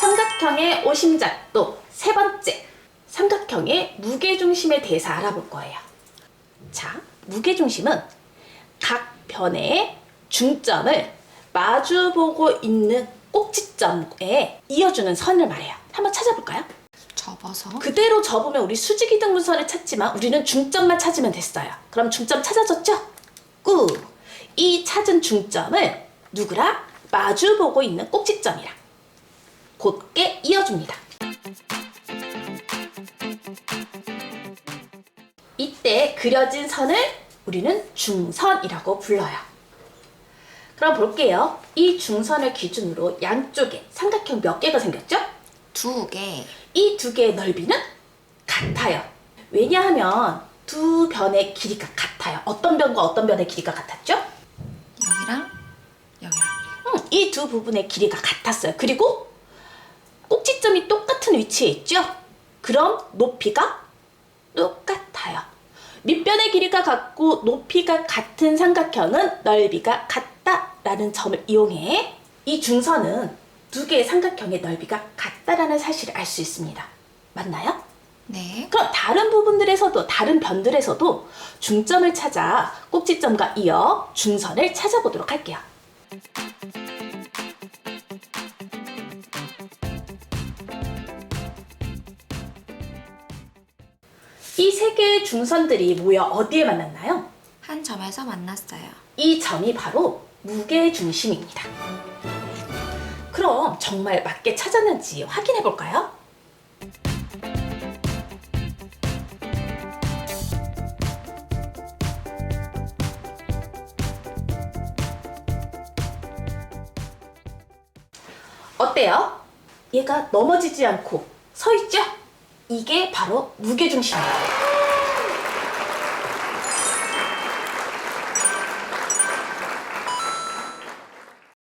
삼각형의 오심작도 세 번째 삼각형의 무게중심에 대해서 알아볼 거예요. 자, 무게중심은 각 변의 중점을 마주보고 있는 꼭지점에 이어주는 선을 말해요. 한번 찾아볼까요? 접어서 그대로 접으면 우리 수직 이등 분선을 찾지만 우리는 중점만 찾으면 됐어요. 그럼 중점 찾아졌죠? 꾸! 이 찾은 중점을 누구랑 마주보고 있는 꼭지점이랑 곧게 이어줍니다. 이때 그려진 선을 우리는 중선이라고 불러요. 그럼 볼게요. 이 중선을 기준으로 양쪽에 삼각형 몇 개가 생겼죠? 두 개. 이 두 개의 넓이는 같아요. 왜냐하면 두 변의 길이가 같아요. 어떤 변과 어떤 변의 길이가 같았죠? 여기랑 여기랑. 이두 부분의 길이가 같았어요. 그리고 꼭지점이 똑같은 위치에 있죠? 그럼 높이가 똑같아요. 밑변의 길이가 같고 높이가 같은 삼각형은 넓이가 같다라는 점을 이용해 이 중선은 두 개의 삼각형의 넓이가 같다라는 사실을 알 수 있습니다. 맞나요? 네. 그럼 다른 부분들에서도 다른 변들에서도 중점을 찾아 꼭지점과 이어 중선을 찾아보도록 할게요. 이 세 개의 중선들이 모여 어디에 만났나요? 한 점에서 만났어요. 이 점이 바로 무게 중심입니다. 그럼 정말 맞게 찾았는지 확인해 볼까요? 어때요? 얘가 넘어지지 않고 서 있죠? 이게 바로 무게 중심이에요.